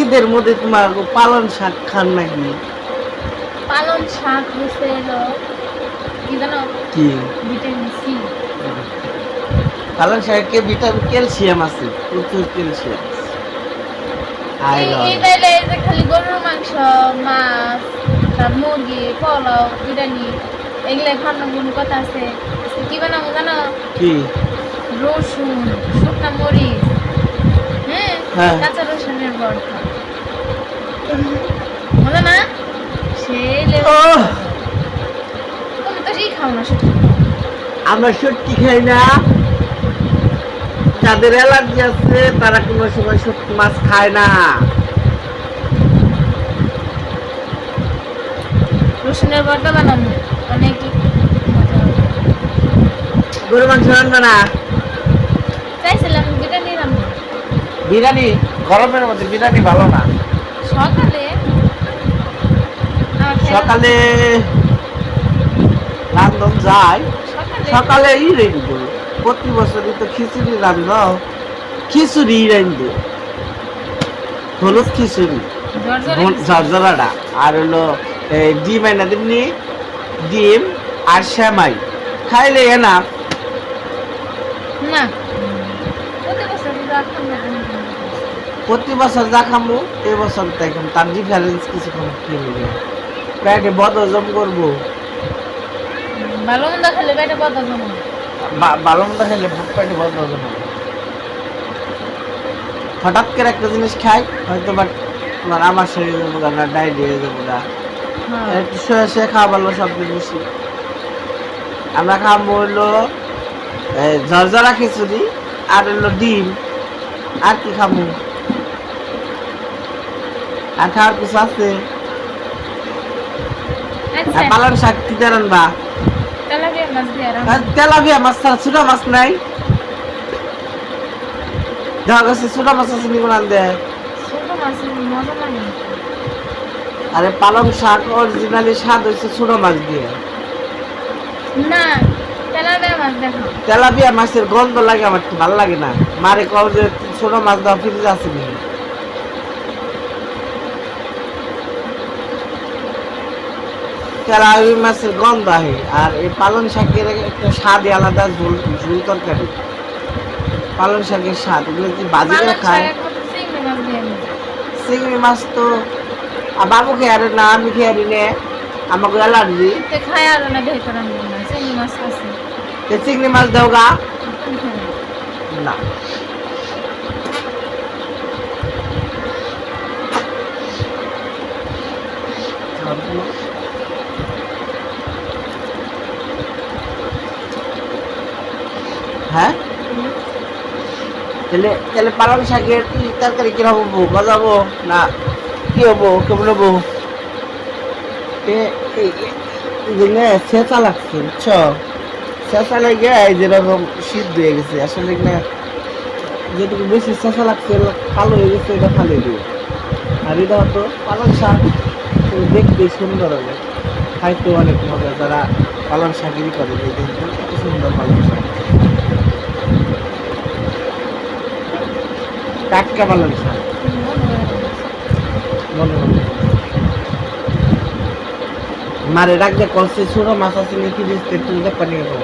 ঈদের মধ্যে তোমার পালন শাক খান নাকি? পালন শাক হচ্ছে কি জানো? কি? Vitamin C. পালন শাকে ভিটামিন ক্যালসিয়াম আছে প্রচুর ক্যালসিয়াম খালি গরুর মাংস মাছ মুরগি পোলাও বিরিয়ানি এগুলা খাওয়ানোর কোনো কথা আছে। কি বানাবো জানো? কি? রসুন শুকনা মরিচ হ্যাঁ? না আমরা সত্যি খাই না। যাদের অ্যালার্জি আছে তারা কোনো সময় সত্যি মাছ খায় না। রসুনের অনেক গরু মাংস রান্না না? চাইছিলাম বিরিয়ানি রান্না। বিরিয়ানি? গরমের মধ্যে বিরিয়ানি ভালো না। সকালে? সকালে রান্ধন যায়। সকালে? ই রেডি করো প্রতি বছরই তো খিচুড়ি রান্ধ খিচুড়ি রান্ধ হলুদ খিচুড়ি। ঝরঝরে ঝরঝরাটা। আর হলো ডিম এনে দিমনি। ডিম আর শ্যামাই খাইলে এনা না। প্রতি বছর রাখতাম না। প্রতি বছর যা খামু এই বছর দেখুন তার ডিফারেন্স কিছু খামু কি হবে পেটে বদ হজম করব। ভালো মন্দ খেলে পেটে কথা জমা ভালো মন্দ খেলে পেটে বদ হজম হবে হঠাৎ করে একটা জিনিস খাই হয়তো বা তোমার আমার শরীরে যাব না ডায়রিয়া হয়ে যাব হ্যাঁ। একটু শুয়ে শুয়ে খাওয়া ভালো সব বেশি আমরা খাব হলো এই ঝরঝরা খিচুড়ি আর হলো ডিম। আর কি খাব আর খাওয়ার কিছু আছে? আচ্ছা। পালন শাক কি দিয়ে রান্না তেলাপিয়া মাছ ছাড়া ছোট মাছ নাই? দেখা গেছে ছোট মাছ আছে নিগুলো রান দেয় না। আরে পালং শাক অরিজিনালি স্বাদ হয়েছে ছোট মাছ দিয়ে। না তেলাপিয়া মাছের গন্ধ লাগে আমার ভালো লাগে না। মারে কও যে ছোট মাছ দাও ফ্রিজ আছে নি তেলাপি মাছের গন্ধ আহে আর এই পালং শাকের একটা স্বাদ আলাদা ঝোল ঝোল তরকারি। পালং শাকের স্বাদ এগুলো কি বাজি করে খায়? চিংড়ি মাছ তো বাবু খেয়ে আরে না আমি খেয়ে আরি নে। আমাকে অ্যালার্জি। না না চিংড়ি মাছ দাও গা। তুমি খাও না। হ্যাঁ? তাহলে তাহলে পালং শাকের তরকারি কীরকম হব বাজাবো না কি হব কেমন হব ছেঁচা লাগছে, বুঝছ? ছেঁচা লেগে যেরকম সিদ্ধ হয়ে গেছে। আসলে না যেটুকু বেশি ছেঁচা লাগছে কালো হয়ে গেছে, এটা ফালে দিয়ে আর এটা হতো পালং শাক দেখতে সুন্দর হবে। খাইতে অনেক মজা, যারা পালং শাকেরই করে দেখতে সুন্দর পালং শাক। টাটকা মনে মারে রাখবে কলসে ছোট মাছ আছে নাকি একটু দেখা নিয়ে যাব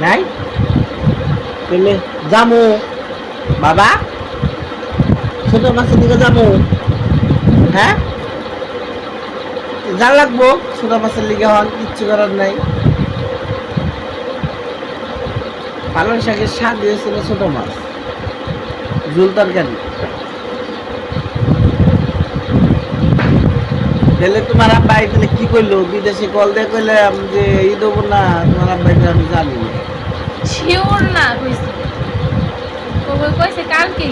নাই? তাহলে যাব বাবা? ছোট মাছের দিকে যাব হ্যাঁ? যা লাগবো, ছোট মাছের লিগে হন, কিচ্ছু করার নাই। পালং শাকের স্বাদ দিয়েছিল ছোট মাছ। ঝুল তরকারি। তাহলে তোমার আব্বা তাহলে কি করল? বিদেশে কল দিয়ে কইলে যে ই দেবো না তোমার আব্বা আমি জানি না। শিওর না কইছে। কবে কইছে কালকে।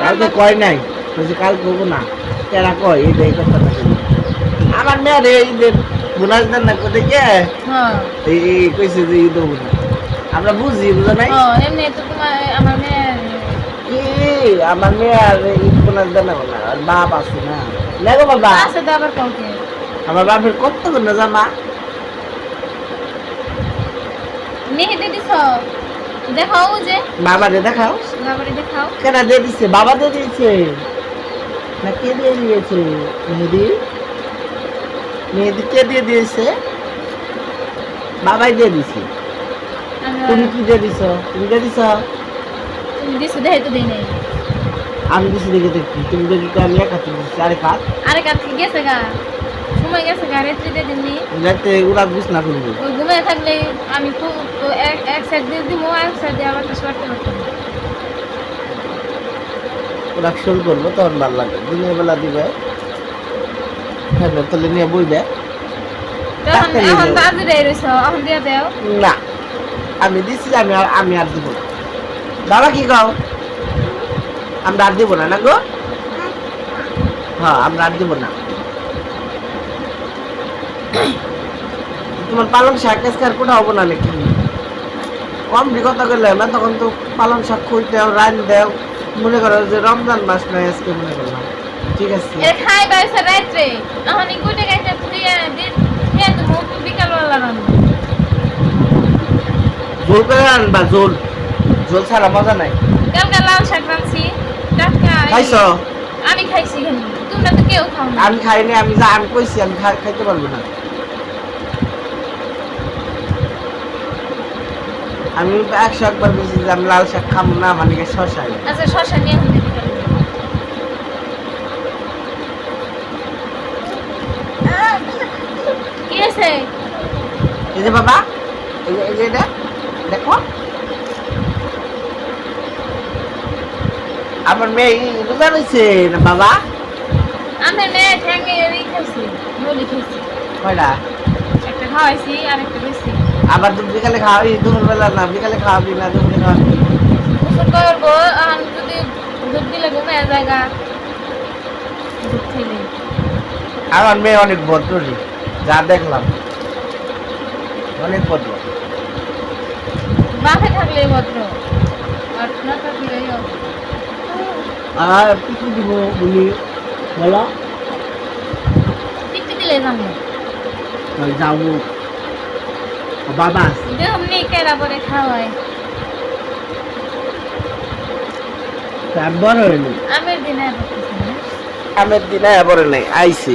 কালকে কয় নাই? কাল করব না। কয় এই কথাটা কইলো। আমার মেয়ের এই যে বোনাস দেন না কোথায় কে? হ্যাঁ। এই এই কইছে যে ই দেবো না। আমরা বুঝি বুঝো নাই? এমনি তো তোমার আমার মেয়ে আমার মেয়ে আর বোনাস দেন না আর বাপ আছে না। না বাবা। আছে তো আবার কাউকে? আমার বাপের কত না জামা? মেহেদি দিছ? দেখাও যে। বাবারে দেখাও। বাবারে দেখাও। কেন দিয়ে দিচ্ছে বাবা দিয়ে দিয়েছে। না কে দিয়ে দিয়েছে? মেহেদি? মেহেদি কে দিয়ে দিয়েছে? বাবাই দিয়ে দিছে। তুমি কি দিয়ে দিছ? তুমি দিয়ে দিছ? তুমি দিছো দেখাই তো দিই নাই। আমি দিছি দেখে দেখি। তুমি দিয়ে দিতে আমি এক হাতে আরে কাজ আরে কাজ কি গেছে গা। সময় গেছে গা রেত্রি দিয়ে দিননি। যাতে ওরা বুঝ না করব ওই ঘুমিয়ে থাকলে আমি খুব তো এক এক সাইড দিয়ে দিব এক সাইড দিয়ে আবার কিছু করতে পারতাম ওরা শুরু করব তখন ভালো লাগবে দিনের বেলা দিবে। হ্যাঁ তাহলে নিয়ে বইবে। এখন রইছ এখন দিয়ে দেও। না। আমি দিছি, আমি আর আমি আর দিব না। বাবা কি কও? আমরা আর দিব না না গো? হ্যাঁ আমরা আর দিব না। তোমার পালং শাক আজকে আর কোটা হব না নাকি? কম বিগত করলে না, তখন তো পালং শাক খুঁজ দেও রান দেও। মনে করো যে রমজান মাস নয় আজকে, মনে করলাম ঠিক আছে। এ খাই বাইছে রাত্রে। এখন কুইটে গাইতে দিয়ে দিয়ে দিয়ে তো বিকাল রান্না। জোল করে আনবা জোল জোল ছাড়া মজা নাই। কালকে লাল শাক রাঁধছি টাটকা খাইছ? আমি খাইছি তোমরা তো কেউ খাও না। আমি খাইনি আমি যা আমি কইছি আমি খাইতে পারব না। আমি একশো একবার বলছি যে আমি লাল শাক খাব না মানে কি শশাই আচ্ছা শশা নিয়ে কি আছে এই যে বাবা এই যে এই যে এটা। দেখো। আমার মেয়ে রোজা রয়েছে না বাবা? আমি মেয়ে ঠ্যাঙ্গে খাইছি নলি খাইছি। কয়টা? একটা খাওয়াইছি আর একটা বেশি আবার দুপুর বিকালে খাওয়াবি দুপুর বেলা না বিকালে খাওয়াবি না দুপুরে খাওয়াবি? গোসল করব এখন যদি দুধ দিলে ঘুমিয়ে জায়গা দুধ খেলে। আমার মেয়ে অনেক ভদ্র রে যা দেখলাম। অনেক ভদ্র বাসে থাকলে ভদ্র। আর না থাকলে আর পিছু দিব বলি বলো। টিকটি দিলে যাব। যাব বাবা। নেই কেরা পরে বড় আমের দিনে এবারে নাই আইছে।